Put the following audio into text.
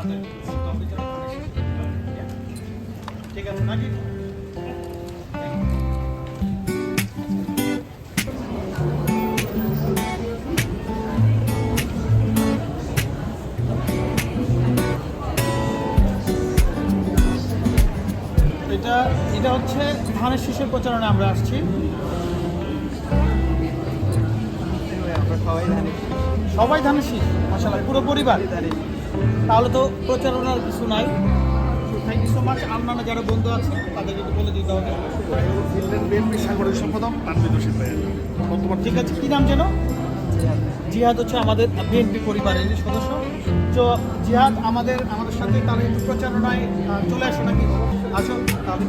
মানে এটা এটা হচ্ছে ধানের শীষের প্রচারণে আমরা আসছি। সবাই ধানের শীষ। মশালা পুরো পরিবার। তাহলে তো প্রচারণার কিছু নাই। থ্যাংক ইউ সো মাচ অন্যান্য যারা বন্ধু আছে তাদেরকে একটু বলে দিতে হবে। বিএনপি সাংগঠনিক সম্পাদক ভাই বর্তমান ঠিক আছে কী নাম যেন? জিহাদ হচ্ছে আমাদের বিএনপি পরিবারের সদস্য। তো জিহাদ আমাদের আমাদের সাথে তাহলে একটু প্রচারণায় চলে আসো নাকি? আসো তাহলে।